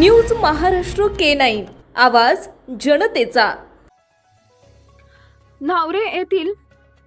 News Maharashtra K nine. आवाज जनतेचा. नावरे येथील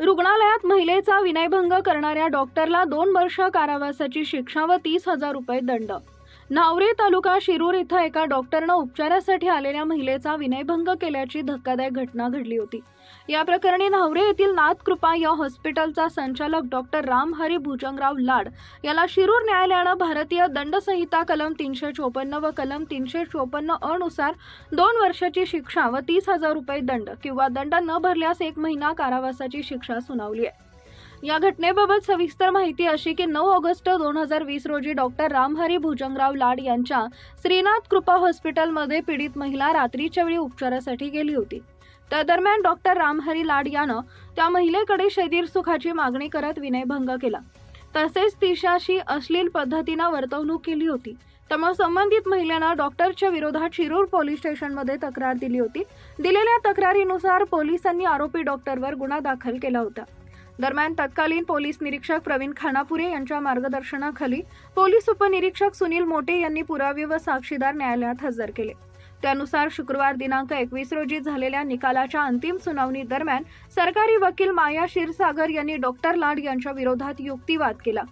रुग्णालयात महिलेचा विनयभंग करणाऱ्या डॉक्टरला दोन वर्ष कारावासाची शिक्षा व तीस हजार रुपये दंड. न्हावरे तालुका शिरूर इथं एका डॉक्टरनं उपचारासाठी आलेल्या महिलेचा विनयभंग केल्याची धक्कादायक घटना घडली होती. या प्रकरणी नावरे येथील नाथकृपा या हॉस्पिटलचा संचालक डॉक्टर रामहरी भुजंगराव लाड याला शिरूर न्यायालयानं भारतीय दंडसंहिता कलम तीनशे चोपन्न व कलम तीनशे चोपन्न अनुसार दोन वर्षाची शिक्षा व तीस हजार रुपये दंड किंवा दंड न भरल्यास एक महिना कारावासाची शिक्षा सुनावली आहे. या घटनेबाबत सविस्तर माहिती अशी की नऊ ऑगस्ट दोन हजार वीस रोजी डॉक्टर रामहरी भुजंगराव लाड यांच्या श्रीनाथ कृपा हॉस्पिटलमध्ये पीडित महिला रात्रीच्या वेळी उपचारासाठी गेली होती. त्या दरम्यान डॉक्टर रामहरी लाड यानं त्या महिलेकडे शरीर सुखाची मागणी करत विनयभंग केला. तसेच तिच्याशी अश्लील पद्धतीनं वर्तवणूक केली होती. त्यामुळे संबंधित महिलेनं डॉक्टरच्या विरोधात शिरूर पोलीस स्टेशनमध्ये तक्रार दिली होती. दिलेल्या तक्रारीनुसार पोलिसांनी आरोपी डॉक्टरवर गुन्हा दाखल केला होता. दरम्यान तत्कालीन पोलीस निरीक्षक प्रवीण खानापुरे यांच्या मार्गदर्शनाखाली पोलीस उपनिरीक्षक सुनील मोटे यांनी पुरावे व साक्षीदार न्यायालयात हजर केले. त्यानुसार शुक्रवार दिनांक एकवीस रोजी झालेल्या निकालाच्या अंतिम सुनावणी दरम्यान सरकारी वकील माया क्षीरसागर यांनी डॉक्टर लाड यांच्या विरोधात युक्तिवाद केला.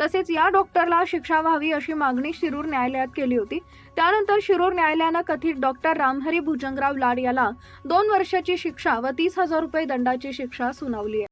तसेच या डॉक्टरला शिक्षा व्हावी अशी मागणी शिरूर न्यायालयात केली होती. त्यानंतर शिरूर न्यायालयानं कथित डॉक्टर रामहरी भुजंगराव लाड याला दोन वर्षाची शिक्षा व तीस हजार रुपये दंडाची शिक्षा सुनावली आहे.